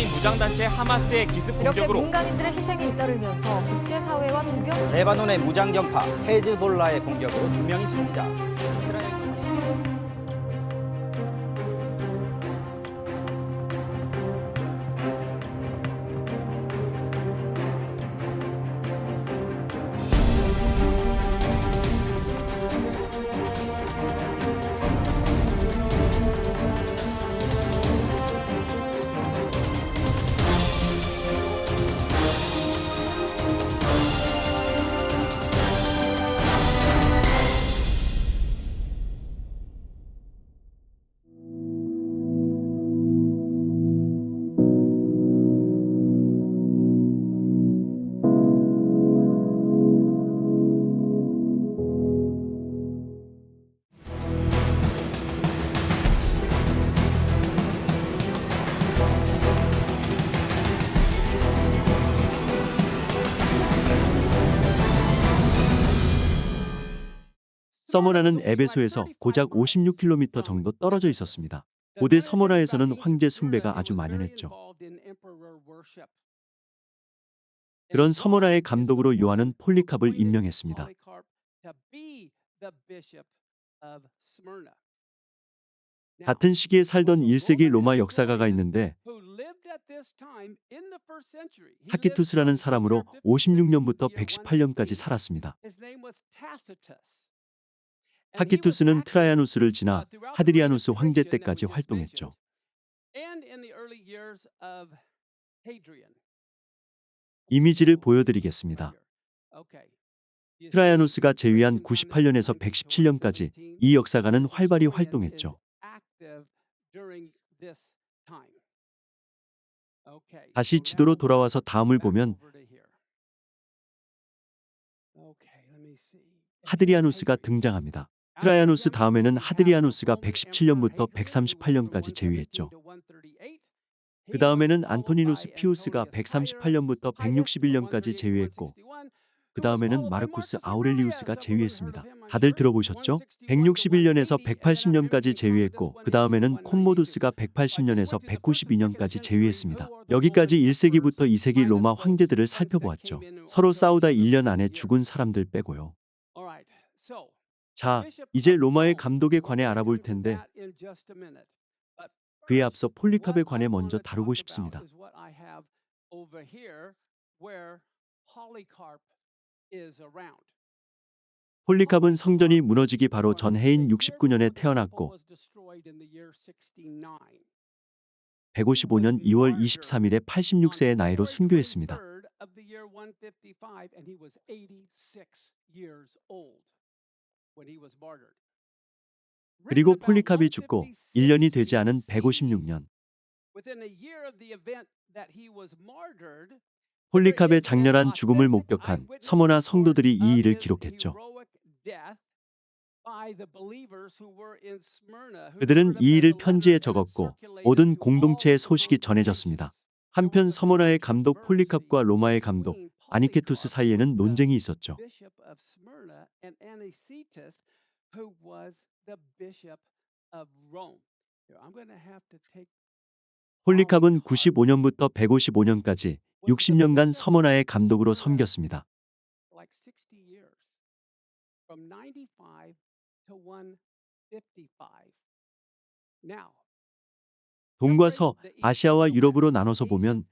팔레스타인 무장단체 하마스의 기습 이렇게 공격으로 민간인들의 희생이 잇따르면서 국제사회와 주변 레바논의 무장정파 헤즈볼라의 공격으로 두 명이 숨지자 이스라엘 서머나는 에베소에서 고작 56km 정도 떨어져 있었습니다. 고대 서머나에서는 황제 숭배가 아주 만연했죠. 그런 서머나의 감독으로 요한은 폴리캅을 임명했습니다. 같은 시기에 살던 1세기 로마 역사가가 있는데 타키투스라는 사람으로 56년부터 118년까지 살았습니다. 타키투스는 트라야누스를 지나 하드리아누스 황제 때까지 활동했죠. 이미지를 보여드리겠습니다. 트라야누스가 제위한 98년에서 117년까지 이 역사가는 활발히 활동했죠. 다시 지도로 돌아와서 다음을 보면 하드리아누스가 등장합니다. 트라야누스 다음에는 하드리아누스가 117년부터 138년까지 제위했죠. 그 다음에는 안토니누스 피우스가 138년부터 161년까지 제위했고 그 다음에는 마르쿠스 아우렐리우스가 제위했습니다. 다들 들어보셨죠? 161년에서 180년까지 제위했고 그 다음에는 콤모두스가 180년에서 192년까지 제위했습니다. 여기까지 1세기부터 2세기 로마 황제들을 살펴보았죠. 서로 싸우다 1년 안에 죽은 사람들 빼고요. 자, 이제 로마의 감독에 관해 알아볼 텐데 그에 앞서 폴리캅에 관해 먼저 다루고 싶습니다. 폴리캅은 성전이 무너지기 바로 전 해인 69년에 태어났고 155년 2월 23일에 86세의 나이로 순교했습니다. 그리고 폴리캅이 죽고 1년이 되지 않은 156년 폴리캅의 장렬한 죽음을 목격한 서머나 성도들이 이 일을 기록했죠. 그들은 이 일을 편지에 적었고 모든 공동체의 소식이 전해졌습니다. 한편 서머나의 감독 폴리캅과 로마의 감독 아니케투스 사이에는 논쟁이 있었죠. 폴리캅은 95년부터 155년까지 60년간 서머나의 감독으로 섬겼습니다. 동과 서, 아시아와 유럽으로 나눠서 보면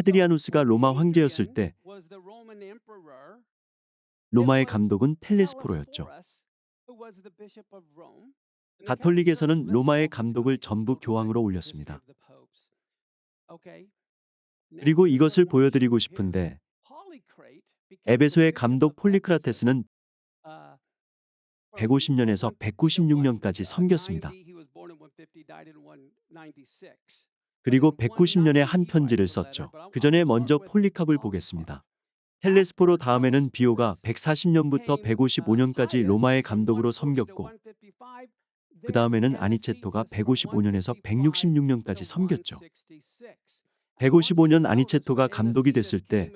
하드리아누스가 로마 황제였을 때 로마의 감독은 텔레스포로였죠. 가톨릭에서는 로마의 감독을 전부 교황으로 올렸습니다. 그리고 이것을 보여드리고 싶은데 에베소의 감독 폴리크라테스는 150년에서 196년까지 섬겼습니다. 그리고 190년에 한 편지를 썼죠. 그 전에 먼저 폴리캅을 보겠습니다. 텔레스포로 다음에는 비오가 140년부터 155년까지 로마의 감독으로 섬겼고 그 다음에는 아니체토가 155년에서 166년까지 섬겼죠. 155년 아니체토가 감독이 됐을 때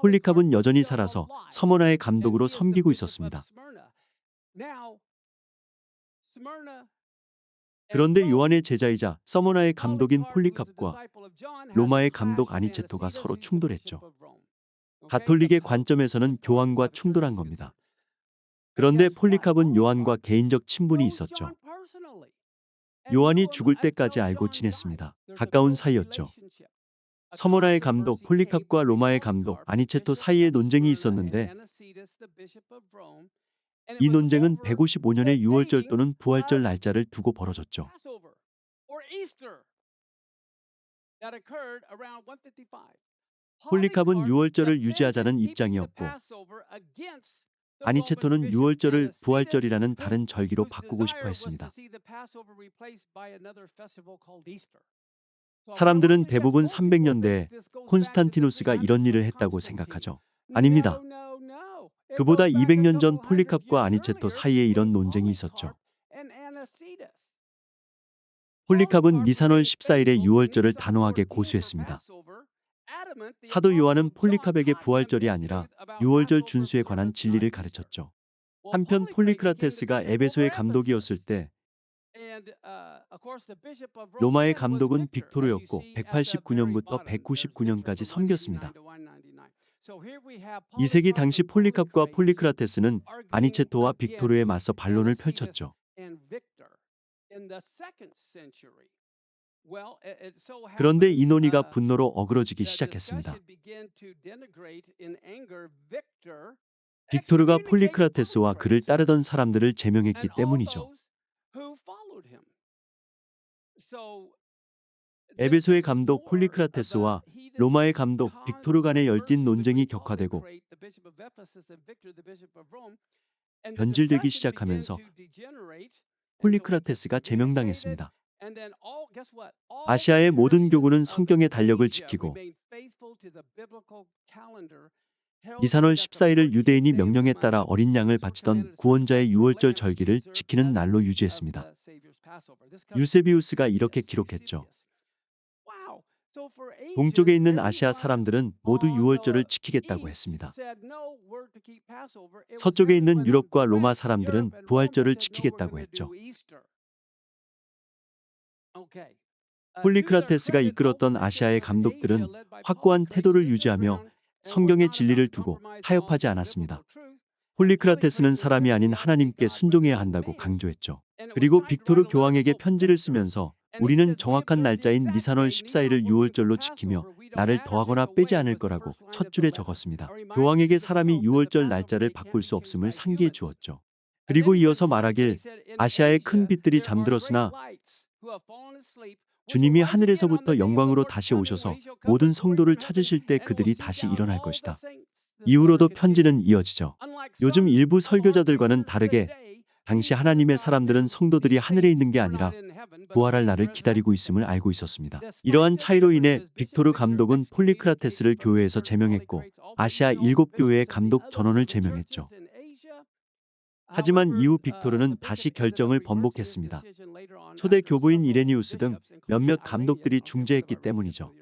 폴리캅은 여전히 살아서 서머나의 감독으로 섬기고 있었습니다. 그런데 요한의 제자이자 서머나의 감독인 폴리캅과 로마의 감독 아니체토가 서로 충돌했죠. 가톨릭의 관점에서는 교황과 충돌한 겁니다. 그런데 폴리캅은 요한과 개인적 친분이 있었죠. 요한이 죽을 때까지 알고 지냈습니다. 가까운 사이였죠. 서머나의 감독 폴리캅과 로마의 감독 아니체토 사이에 논쟁이 있었는데 이 논쟁은 155년의 유월절 또는 부활절 날짜를 두고 벌어졌죠. 폴리캅은 유월절을 유지하자는 입장이었고 아니체토는 유월절을 부활절이라는 다른 절기로 바꾸고 싶어 했습니다. 사람들은 대부분 300년대에 콘스탄티누스가 이런 일을 했다고 생각하죠. 아닙니다. 그보다 200년 전 폴리캅과 아니체토 사이에 이런 논쟁이 있었죠. 폴리캅은 니산월 14일의 유월절을 단호하게 고수했습니다. 사도 요한은 폴리캅에게 부활절이 아니라 유월절 준수에 관한 진리를 가르쳤죠. 한편 폴리크라테스가 에베소의 감독이었을 때 로마의 감독은 빅토르였고 189년부터 199년까지 섬겼습니다. 2세기 당시 폴리캅과 폴리크라테스는 아니체토와 빅토르에 맞서 반론을 펼쳤죠. 그런데 이 논의가 분노로 어그러지기 시작했습니다. 빅토르가 폴리크라테스와 그를 따르던 사람들을 제명했기 때문이죠. 에베소의 감독 폴리크라테스와 로마의 감독 빅토르 간의 열띤 논쟁이 격화되고 변질되기 시작하면서 폴리크라테스가 제명당했습니다. 아시아의 모든 교구는 성경의 달력을 지키고 니산월 14일을 유대인이 명령에 따라 어린 양을 바치던 구원자의 유월절 절기를 지키는 날로 유지했습니다. 유세비우스가 이렇게 기록했죠. 동쪽에 있는 아시아 사람들은 모두 유월절을 지키겠다고 했습니다. 서쪽에 있는 유럽과 로마 사람들은 부활절을 지키겠다고 했죠. 폴리크라테스가 이끌었던 아시아의 감독들은 확고한 태도를 유지하며 성경의 진리를 두고 타협하지 않았습니다. 폴리크라테스는 사람이 아닌 하나님께 순종해야 한다고 강조했죠. 그리고 빅토르 교황에게 편지를 쓰면서 우리는 정확한 날짜인 니산월 14일을 유월절로 지키며 나를 더하거나 빼지 않을 거라고 첫 줄에 적었습니다. 교황에게 사람이 유월절 날짜를 바꿀 수 없음을 상기해 주었죠. 그리고 이어서 말하길 아시아의 큰 빛들이 잠들었으나 주님이 하늘에서부터 영광으로 다시 오셔서 모든 성도를 찾으실 때 그들이 다시 일어날 것이다. 이후로도 편지는 이어지죠. 요즘 일부 설교자들과는 다르게 당시 하나님의 사람들은 성도들이 하늘에 있는 게 아니라 부활할 날을 기다리고 있음을 알고 있었습니다. 이러한 차이로 인해 빅토르 감독은 폴리크라테스를 교회에서 제명했고 아시아 일곱 교회의 감독 전원을 제명했죠. 하지만 이후 빅토르는 다시 결정을 번복했습니다. 초대 교부인 이레니우스 등 몇몇 감독들이 중재했기 때문이죠.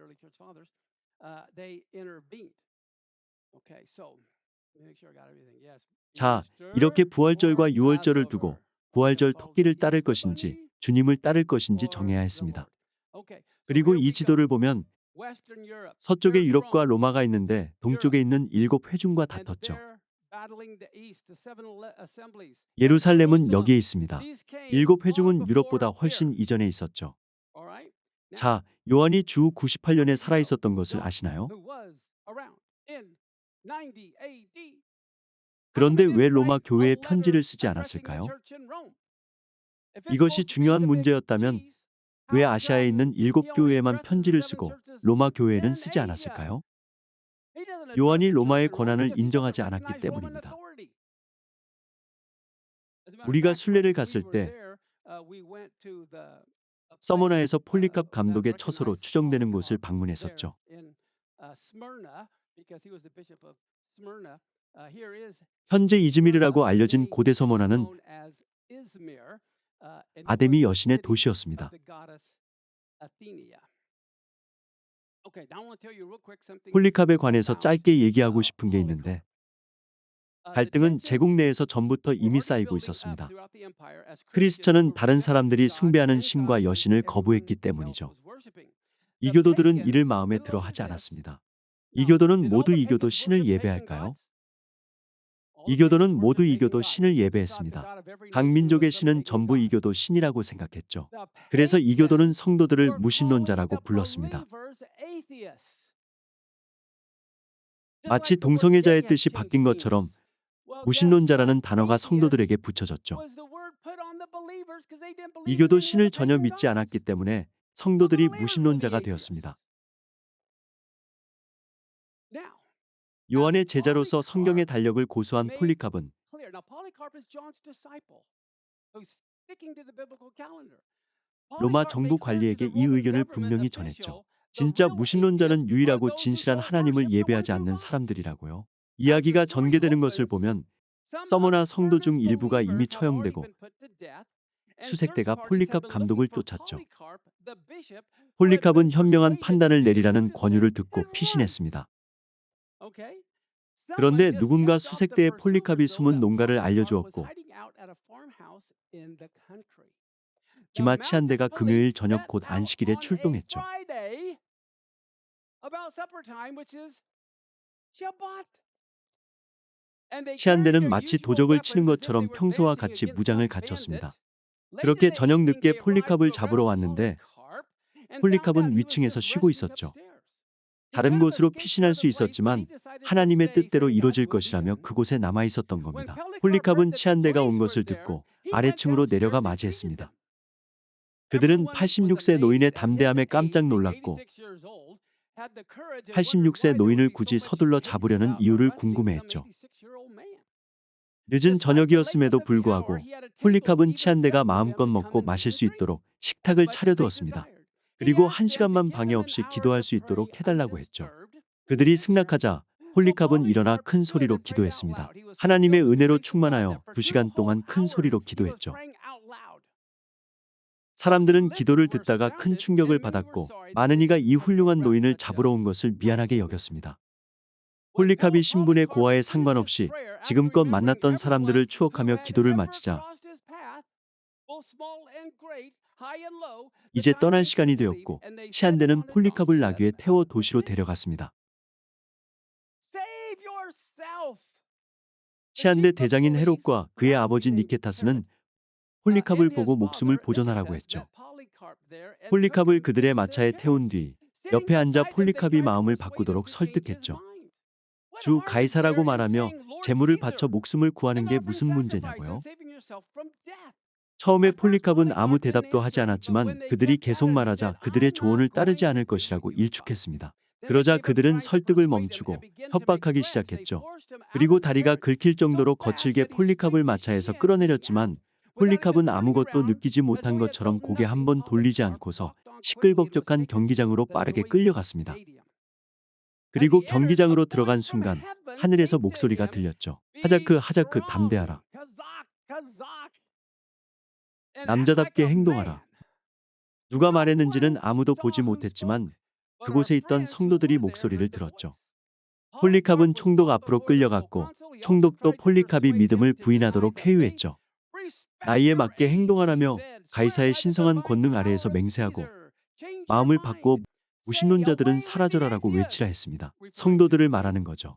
자, 이렇게 부활절과 유월절을 두고 부활절 토끼를 따를 것인지 주님을 따를 것인지 정해야 했습니다. 그리고 이 지도를 보면 서쪽에 유럽과 로마가 있는데 동쪽에 있는 일곱 회중과 다퉜죠. 예루살렘은 여기에 있습니다. 일곱 회중은 유럽보다 훨씬 이전에 있었죠. 자, 요한이 주 98년에 살아 있었던 것을 아시나요? 그런데 왜 로마 교회에 편지를 쓰지 않았을까요? 이것이 중요한 문제였다면 왜 아시아에 있는 일곱 교회에만 편지를 쓰고 로마 교회에는 쓰지 않았을까요? 요한이 로마의 권한을 인정하지 않았기 때문입니다. 우리가 순례를 갔을 때 서머나에서 폴리캅 감독의 처소로 추정되는 곳을 방문했었죠. 현재 이즈미르라고 알려진 고대 서머나는 아데미 여신의 도시였습니다. 폴리캅에 관해서 짧게 얘기하고 싶은 게 있는데 갈등은 제국 내에서 전부터 이미 쌓이고 있었습니다. 크리스천은 다른 사람들이 숭배하는 신과 여신을 거부했기 때문이죠. 이교도들은 이를 마음에 들어 하지 않았습니다. 이교도는 모두 이교도 신을 예배할까요? 이교도는 모두 이교도 신을 예배했습니다. 각 민족의 신은 전부 이교도 신이라고 생각했죠. 그래서 이교도는 성도들을 무신론자라고 불렀습니다. 마치 동성애자의 뜻이 바뀐 것처럼 무신론자라는 단어가 성도들에게 붙여졌죠. 이교도 신을 전혀 믿지 않았기 때문에 성도들이 무신론자가 되었습니다. 요한의 제자로서 성경의 달력을 고수한 폴리캅은 로마 정부 관리에게 이 의견을 분명히 전했죠. 진짜 무신론자는 유일하고 진실한 하나님을 예배하지 않는 사람들이라고요. 이야기가 전개되는 것을 보면 서머나 성도 중 일부가 이미 처형되고 수색대가 폴리캅 감독을 쫓았죠. 폴리캅은 현명한 판단을 내리라는 권유를 듣고 피신했습니다. 그런데 누군가 수색대에 폴리캅이 숨은 농가를 알려주었고 기마치 한 대가 금요일 저녁 곧 안식일에 출동했죠. 치안대는 마치 도적을 치는 것처럼 평소와 같이 무장을 갖췄습니다. 그렇게 저녁 늦게 폴리캅을 잡으러 왔는데 폴리캅은 위층에서 쉬고 있었죠. 다른 곳으로 피신할 수 있었지만 하나님의 뜻대로 이루어질 것이라며 그곳에 남아 있었던 겁니다. 폴리캅은 치안대가 온 것을 듣고 아래층으로 내려가 맞이했습니다. 그들은 86세 노인의 담대함에 깜짝 놀랐고 86세 노인을 굳이 서둘러 잡으려는 이유를 궁금해했죠. 늦은 저녁이었음에도 불구하고 폴리캅은 치안대가 마음껏 먹고 마실 수 있도록 식탁을 차려두었습니다. 그리고 한 시간만 방해 없이 기도할 수 있도록 해달라고 했죠. 그들이 승낙하자 폴리캅은 일어나 큰 소리로 기도했습니다. 하나님의 은혜로 충만하여 두 시간 동안 큰 소리로 기도했죠. 사람들은 기도를 듣다가 큰 충격을 받았고 많은 이가 이 훌륭한 노인을 잡으러 온 것을 미안하게 여겼습니다. 폴리캅이 신분의 고하에 상관없이 지금껏 만났던 사람들을 추억하며 기도를 마치자 이제 떠날 시간이 되었고 치안대는 폴리캅을 나귀에 태워 도시로 데려갔습니다. 치안대 대장인 헤롯과 그의 아버지 니케타스는 폴리캅을 보고 목숨을 보존하라고 했죠. 폴리캅을 그들의 마차에 태운 뒤 옆에 앉아 폴리캅이 마음을 바꾸도록 설득했죠. 주 가이사라고 말하며 재물을 바쳐 목숨을 구하는 게 무슨 문제냐고요? 처음에 폴리캅은 아무 대답도 하지 않았지만 그들이 계속 말하자 그들의 조언을 따르지 않을 것이라고 일축했습니다. 그러자 그들은 설득을 멈추고 협박하기 시작했죠. 그리고 다리가 긁힐 정도로 거칠게 폴리캅을 마차에서 끌어내렸지만 폴리캅은 아무것도 느끼지 못한 것처럼 고개 한 번 돌리지 않고서 시끌벅적한 경기장으로 빠르게 끌려갔습니다. 그리고 경기장으로 들어간 순간 하늘에서 목소리가 들렸죠. 하자크 하자크 담대하라. 남자답게 행동하라. 누가 말했는지는 아무도 보지 못했지만 그곳에 있던 성도들이 목소리를 들었죠. 폴리캅은 총독 앞으로 끌려갔고 총독도 폴리캅이 믿음을 부인하도록 회유했죠. 나이에 맞게 행동하라며 가이사의 신성한 권능 아래에서 맹세하고 마음을 바꾸어 무신론자들은 사라져라라고 외치라 했습니다. 성도들을 말하는 거죠.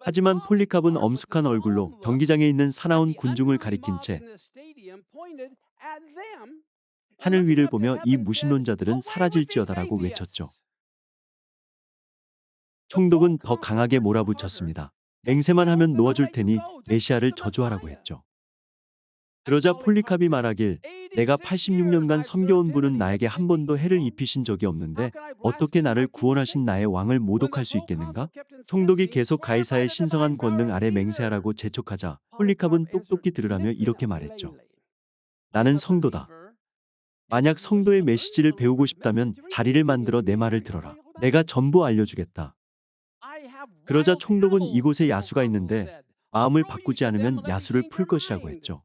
하지만 폴리캅은 엄숙한 얼굴로 경기장에 있는 사나운 군중을 가리킨 채 하늘 위를 보며 이 무신론자들은 사라질지어다라고 외쳤죠. 총독은 더 강하게 몰아붙였습니다. 맹세만 하면 놓아줄 테니 메시아를 저주하라고 했죠. 그러자 폴리캅이 말하길 내가 86년간 섬겨온 분은 나에게 한 번도 해를 입히신 적이 없는데 어떻게 나를 구원하신 나의 왕을 모독할 수 있겠는가? 총독이 계속 가이사의 신성한 권능 아래 맹세하라고 재촉하자 폴리캅은 똑똑히 들으라며 이렇게 말했죠. 나는 성도다. 만약 성도의 메시지를 배우고 싶다면 자리를 만들어 내 말을 들어라. 내가 전부 알려주겠다. 그러자 총독은 이곳에 야수가 있는데 마음을 바꾸지 않으면 야수를 풀 것이라고 했죠.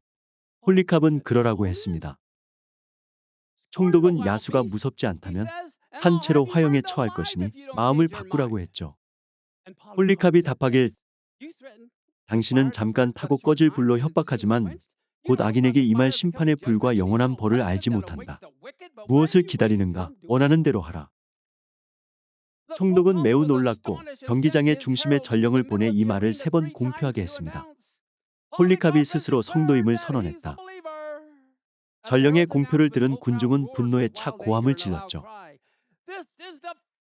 폴리캅은 그러라고 했습니다. 총독은 야수가 무섭지 않다면 산채로 화형에 처할 것이니 마음을 바꾸라고 했죠. 폴리캅이 답하길 당신은 잠깐 타고 꺼질 불로 협박하지만 곧 악인에게 임할 심판의 불과 영원한 벌을 알지 못한다. 무엇을 기다리는가? 원하는 대로 하라. 총독은 매우 놀랐고 경기장의 중심에 전령을 보내 이 말을 세 번 공표하게 했습니다. 폴리캅이 스스로 성도임을 선언했다. 전령의 공표를 들은 군중은 분노에 차 고함을 질렀죠.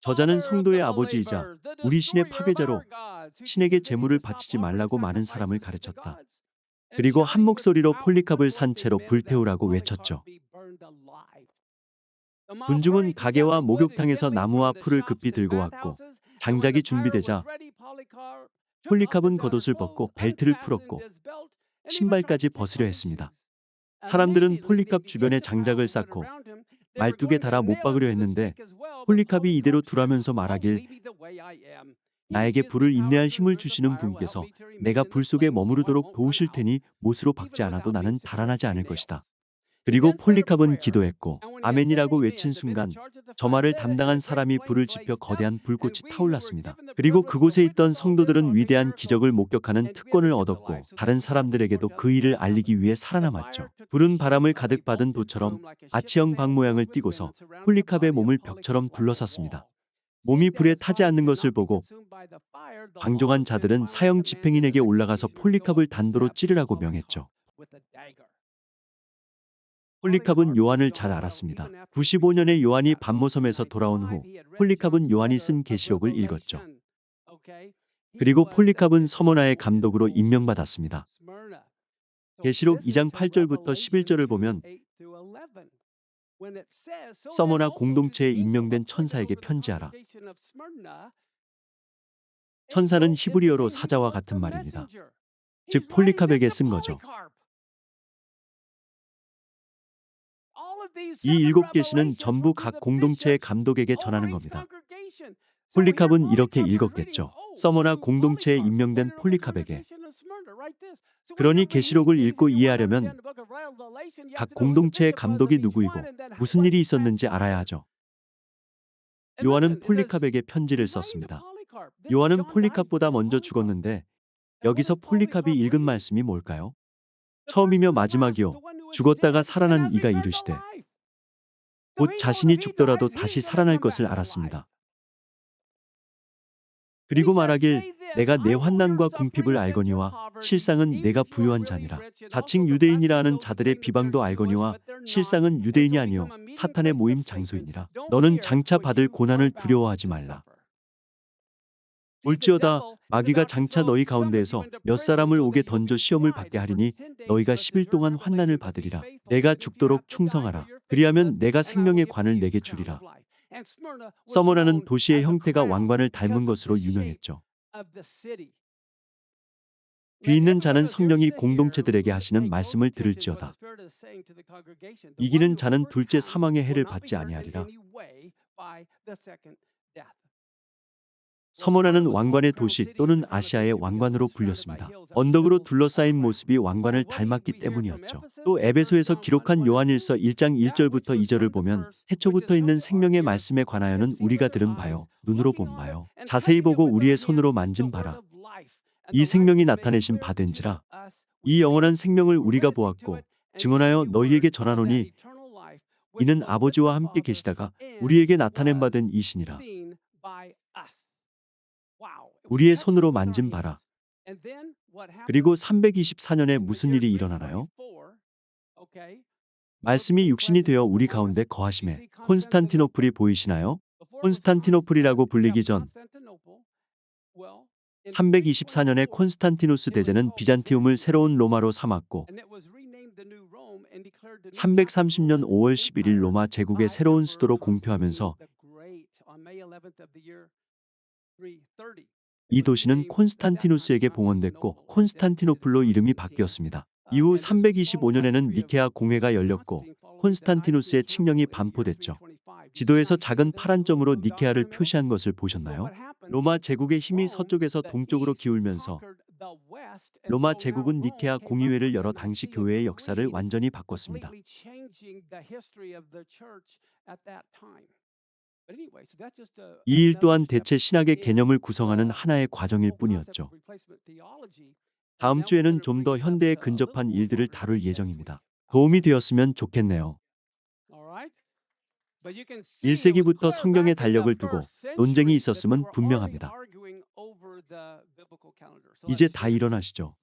저자는 성도의 아버지이자 우리 신의 파괴자로 신에게 재물을 바치지 말라고 많은 사람을 가르쳤다. 그리고 한 목소리로 폴리캅을 산 채로 불태우라고 외쳤죠. 군중은 가게와 목욕탕에서 나무와 풀을 급히 들고 왔고 장작이 준비되자 폴리캅은 겉옷을 벗고 벨트를 풀었고 신발까지 벗으려 했습니다. 사람들은 폴리캅 주변에 장작을 쌓고 말뚝에 달아 못 박으려 했는데 폴리캅이 이대로 두라면서 말하길 나에게 불을 인내할 힘을 주시는 분께서 내가 불 속에 머무르도록 도우실 테니 못으로 박지 않아도 나는 달아나지 않을 것이다. 그리고 폴리캅은 기도했고 아멘이라고 외친 순간 저 말을 담당한 사람이 불을 지펴 거대한 불꽃이 타올랐습니다. 그리고 그곳에 있던 성도들은 위대한 기적을 목격하는 특권을 얻었고 다른 사람들에게도 그 일을 알리기 위해 살아남았죠. 불은 바람을 가득 받은 도처럼 아치형 방 모양을 띠고서 폴리캅의 몸을 벽처럼 둘러쌌습니다. 몸이 불에 타지 않는 것을 보고 방종한 자들은 사형 집행인에게 올라가서 폴리캅을 단도로 찌르라고 명했죠. 폴리캅은 요한을 잘 알았습니다. 95년에 요한이 반모섬에서 돌아온 후 폴리캅은 요한이 쓴 계시록을 읽었죠. 그리고 폴리캅은 서머나의 감독으로 임명받았습니다. 계시록 2장 8절부터 11절을 보면 서머나 공동체에 임명된 천사에게 편지하라. 천사는 히브리어로 사자와 같은 말입니다. 즉 폴리캅에게 쓴 거죠. 이 일곱 계시는 전부 각 공동체의 감독에게 전하는 겁니다. 폴리캅은 이렇게 읽었겠죠. 서머나 공동체에 임명된 폴리캅에게. 그러니 계시록을 읽고 이해하려면 각 공동체의 감독이 누구이고 무슨 일이 있었는지 알아야 하죠. 요한은 폴리캅에게 편지를 썼습니다. 요한은 폴리캅보다 먼저 죽었는데 여기서 폴리캅이 읽은 말씀이 뭘까요? 처음이며 마지막이요. 죽었다가 살아난 이가 이르시되 곧 자신이 죽더라도 다시 살아날 것을 알았습니다. 그리고 말하길 내가 내 환난과 궁핍을 알거니와 실상은 내가 부유한 자니라. 자칭 유대인이라 하는 자들의 비방도 알거니와 실상은 유대인이 아니요 사탄의 모임 장소이니라. 너는 장차 받을 고난을 두려워하지 말라. 올지어다 마귀가 장차 너희 가운데에서 몇 사람을 옥에 던져 시험을 받게 하리니 너희가 10일 동안 환난을 받으리라. 내가 죽도록 충성하라. 그리하면 내가 생명의 관을 내게 주리라. 서머라는 도시의 형태가 왕관을 닮은 것으로 유명했죠. 귀 있는 자는 성령이 공동체들에게 하시는 말씀을 들을지어다. 이기는 자는 둘째 사망의 해를 받지 아니하리라. 서머나는 왕관의 도시 또는 아시아의 왕관으로 불렸습니다. 언덕으로 둘러싸인 모습이 왕관을 닮았기 때문이었죠. 또 에베소에서 기록한 요한일서 1장 1절부터 2절을 보면 태초부터 있는 생명의 말씀에 관하여는 우리가 들은 바요 눈으로 본 바요 자세히 보고 우리의 손으로 만진 바라. 이 생명이 나타내신 바된지라. 이 영원한 생명을 우리가 보았고 증언하여 너희에게 전하노니 이는 아버지와 함께 계시다가 우리에게 나타낸 바된 이신이라. 우리의 손으로 만진 바라. 그리고 324년에 무슨 일이 일어나나요? 말씀이 육신이 되어 우리 가운데 거하심에 콘스탄티노플이 보이시나요? 콘스탄티노플이라고 불리기 전 324년에 콘스탄티누스 대제는 비잔티움을 새로운 로마로 삼았고 330년 5월 11일 로마 제국의 새로운 수도로 공표하면서 이 도시는 콘스탄티누스에게 봉헌됐고 콘스탄티노플로 이름이 바뀌었습니다. 이후 325년에는 니케아 공회가 열렸고 콘스탄티누스의 칙령이 반포됐죠. 지도에서 작은 파란 점으로 니케아를 표시한 것을 보셨나요? 로마 제국의 힘이 서쪽에서 동쪽으로 기울면서 로마 제국은 니케아 공의회를 열어 당시 교회의 역사를 완전히 바꿨습니다. 이일 또한 대체 신학의 개념을 구성하는 하나의 과정일 뿐이었죠. 다음 주에는 좀 더 현대에 근접한 일들을 다룰 예정입니다. 도움이 되었으면 좋겠네요. 1세기부터 성경의 달력을 두고 논쟁이 있었음은 분명합니다. 이제 다 일어나시죠.